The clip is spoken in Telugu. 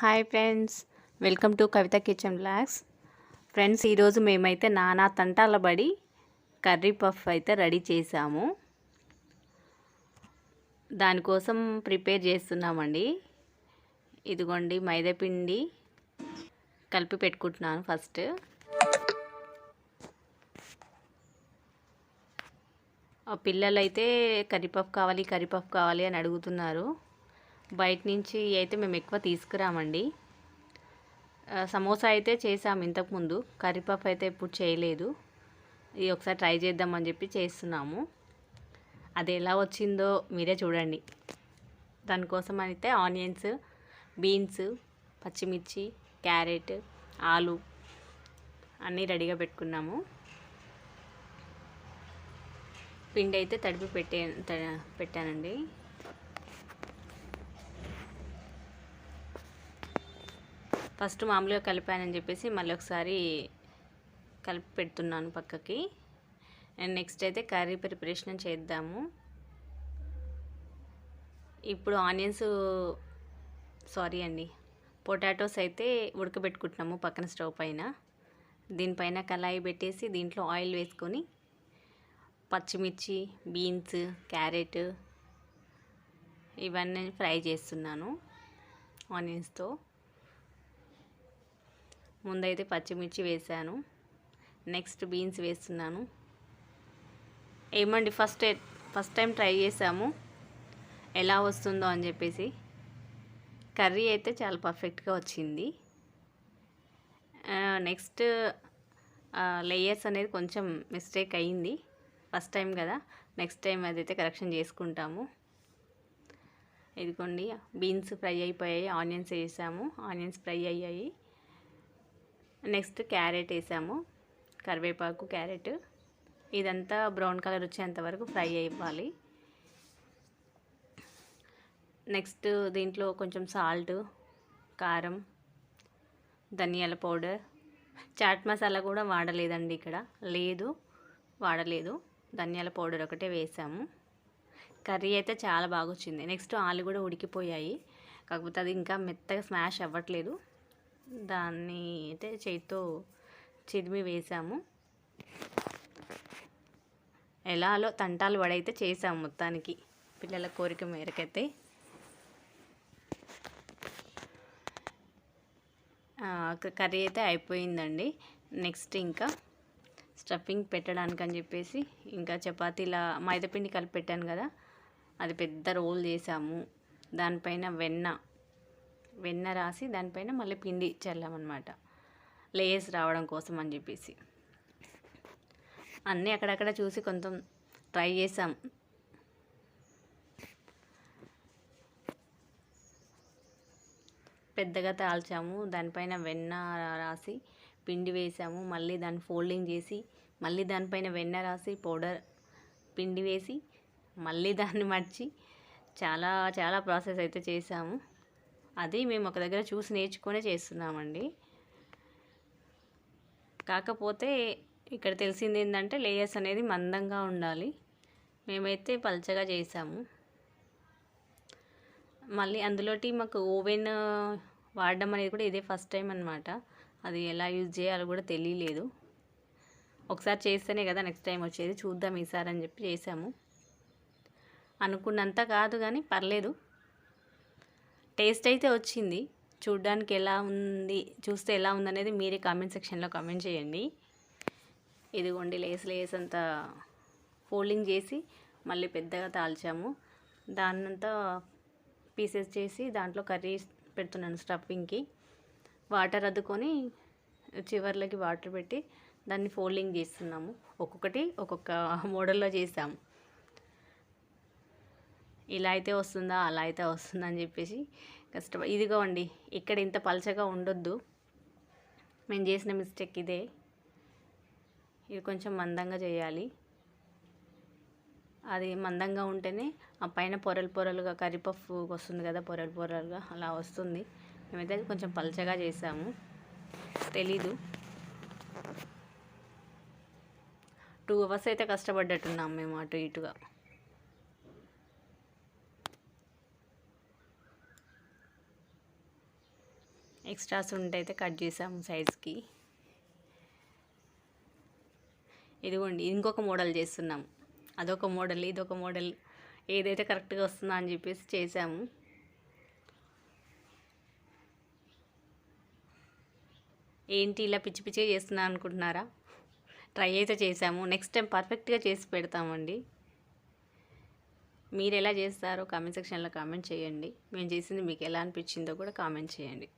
Hi friends welcome to Kavitha kitchen blogs friends ఈరోజు మేమైతే నానా తంటాల బడి కర్రీ పఫ్ అయితే రెడీ చేసాము. దానికోసం ప్రిపేర్ చేస్తున్నామండి. ఇదిగోండి మైదాపిండి కలిపి పెట్టుకుంటున్నాను ఫస్ట్. పిల్లలైతే అయితే కర్రీపఫ్ కావాలి కర్రీపఫ్ కావాలి అని అడుగుతున్నారు. బయట నుంచి అయితే మేము ఎక్కువ తీసుకురామండి. సమోసా అయితే చేసాము ఇంతకుముందు కర్రీపప్పు అయితే ఇప్పుడు చేయలేదు. ఇది ఒకసారి ట్రై చేద్దామని చెప్పి చేస్తున్నాము. అది ఎలా వచ్చిందో మీరే చూడండి. దానికోసం అయితే ఆనియన్స్ బీన్స్ పచ్చిమిర్చి క్యారెట్ ఆలు అన్నీ రెడీగా పెట్టుకున్నాము. పిండి అయితే తడిపి పెట్టే పెట్టానండి. ఫస్ట్ మామూలుగా కలిపానని చెప్పేసి మళ్ళీ ఒకసారి కలిపి పెడుతున్నాను పక్కకి. అండ్ నెక్స్ట్ అయితే కర్రీ ప్రిపరేషన్ చేద్దాము. ఇప్పుడు ఆనియన్స్ సారీ అండి పొటాటోస్ అయితే ఉడకబెట్టుకుంటున్నాము పక్కన స్టవ్ పైన. దీనిపైన కళాయి పెట్టేసి దీంట్లో ఆయిల్ వేసుకొని పచ్చిమిర్చి బీన్స్ క్యారెట్ ఇవన్నీ ఫ్రై చేస్తున్నాను ఆనియన్స్తో. ముందైతే పచ్చిమిర్చి వేసాను. నెక్స్ట్ బీన్స్ వేస్తున్నాను. ఏమండి ఫస్ట్ ఫస్ట్ టైం ట్రై చేసాము. ఎలా వస్తుందో అని చెప్పేసి. కర్రీ అయితే చాలా పర్ఫెక్ట్గా వచ్చింది. నెక్స్ట్ లేయర్స్ అనేది కొంచెం మిస్టేక్ అయ్యింది ఫస్ట్ టైం కదా. నెక్స్ట్ టైం అదైతే కరెక్షన్ చేసుకుంటాము. ఇదిగోండి బీన్స్ ఫ్రై అయిపోయాయి ఆనియన్స్ వేసాము. ఆనియన్స్ ఫ్రై అయ్యాయి. నెక్స్ట్ క్యారెట్ వేసాము. కరివేపాకు క్యారెట్. ఇదంతా బ్రౌన్ కలర్ వచ్చేంత వరకు ఫ్రై అయిపోవాలి నెక్స్ట్ దీంట్లో కొంచెం సాల్ట్ కారం ధనియాల పౌడర్. చాట్ మసాలా కూడా వాడలేదండి ఇక్కడ. లేదు వాడలేదు. ధనియాల పౌడర్ ఒకటే వేసాము. కర్రీ అయితే చాలా బాగా వచ్చింది నెక్స్ట్ ఆలు కూడా ఉడికిపోయాయి. కాకపోతే అది ఇంకా మెత్తగా స్మాష్ అవ్వట్లేదు. దాన్ని అయితే చేతితో చిదిమి వేసాము. ఎలాలో తంటాలు పడైతే చేసాము మొత్తానికి పిల్లల కోరిక మేరకైతే. కర్రీ అయితే అయిపోయిందండి. నెక్స్ట్ ఇంకా స్టఫింగ్ పెట్టడానికి అని చెప్పేసి ఇంకా చపాతీలా మైదాపిండి కలిపి పెట్టాను కదా అది పెద్ద రోల్ చేసాము. దానిపైన వెన్న వెన్న రాసి దానిపైన మళ్ళీ పిండి చల్లామన్నమాట లేయర్స్ రావడం కోసం అని చెప్పేసి. అన్నీ అక్కడక్కడ చూసి కొంచెం ట్రై చేసాం. పెద్దగా తాల్చాము దానిపైన వెన్న రాసి పిండి వేసాము మళ్ళీ దాన్ని ఫోల్డింగ్ చేసి మళ్ళీ దానిపైన వెన్న రాసి పౌడర్ పిండి వేసి మళ్ళీ దాన్ని మర్చి చాలా చాలా ప్రాసెస్ అయితే చేసాము. అది మేము ఒక దగ్గర చూసి నేర్చుకునే చేస్తున్నామండి. కాకపోతే ఇక్కడ తెలిసింది ఏంటంటే లేయర్స్ అనేది మందంగా ఉండాలి. మేమైతే పల్చగా చేసాము. మళ్ళీ అందులోటి మాకు ఓవెన్ వాడడం అనేది కూడా ఇదే ఫస్ట్ టైం అనమాట అది ఎలా యూజ్ చేయాలో కూడా తెలియలేదు. ఒకసారి చేస్తేనే కదా నెక్స్ట్ టైం వచ్చేది. చూద్దాం ఈసారి అని చెప్పి చేసాము. అనుకున్నంత కాదు కానీ పర్లేదు. టేస్ట్ అయితే వచ్చింది. చూడ్డానికి ఎలా ఉంది చూస్తే ఎలా ఉందనేది మీరే కామెంట్ సెక్షన్లో కామెంట్ చేయండి. ఇదిగోండి లేస్ లేస్ అంతా ఫోల్డింగ్ చేసి మళ్ళీ పెద్దగా తాల్చాము. దాన్నంతా పీసెస్ చేసి దాంట్లో కర్రీ పెడుతున్నాను స్టఫింగ్కి. వాటర్ అద్దుకొని చివర్లకి వాటర్ పెట్టి దాన్ని ఫోల్డింగ్ చేస్తున్నాము. ఒక్కొక్కటి ఒక్కొక్క మోడల్లో చేసాము. ఇలా అయితే వస్తుందా అలా అయితే వస్తుందా అని చెప్పేసి కష్టం ఇదిగో అండి ఇక్కడ ఇంత పలచగా ఉండొద్దు. మేము చేసిన మిస్టేక్ ఇదే. ఇది కొంచెం మందంగా చేయాలి. అది మందంగా ఉంటేనే ఆ పైన పొరలు పొరలుగా కరిపప్పు వస్తుంది కదా పొరలు పొరలుగా అలా వస్తుంది. మేమైతే కొంచెం పలచగా చేసాము. తెలీదు. టూ అవర్స్ అయితే కష్టపడ్డట్టున్నాం మేము అటు ఇటుగా. ఎక్స్ట్రాస్ ఉంటే అయితే కట్ చేసాము సైజ్కి. ఇదిగోండి ఇంకొక మోడల్ చేస్తున్నాం. అదొక మోడల్ ఇదొక మోడల్ ఏదైతే కరెక్ట్గా వస్తుందో అని చెప్పేసి చేసాము. ఏంటి ఇలా పిచ్చి పిచ్చిగా చేస్తున్నా అనుకుంటున్నారా? ట్రై అయితే చేసాము. నెక్స్ట్ టైం పర్ఫెక్ట్గా చేసి పెడతామండి. మీరు ఎలా చేస్తారో కామెంట్ సెక్షన్లో కామెంట్ చేయండి. మేము చేసింది మీకు ఎలా అనిపించిందో కూడా కామెంట్ చేయండి.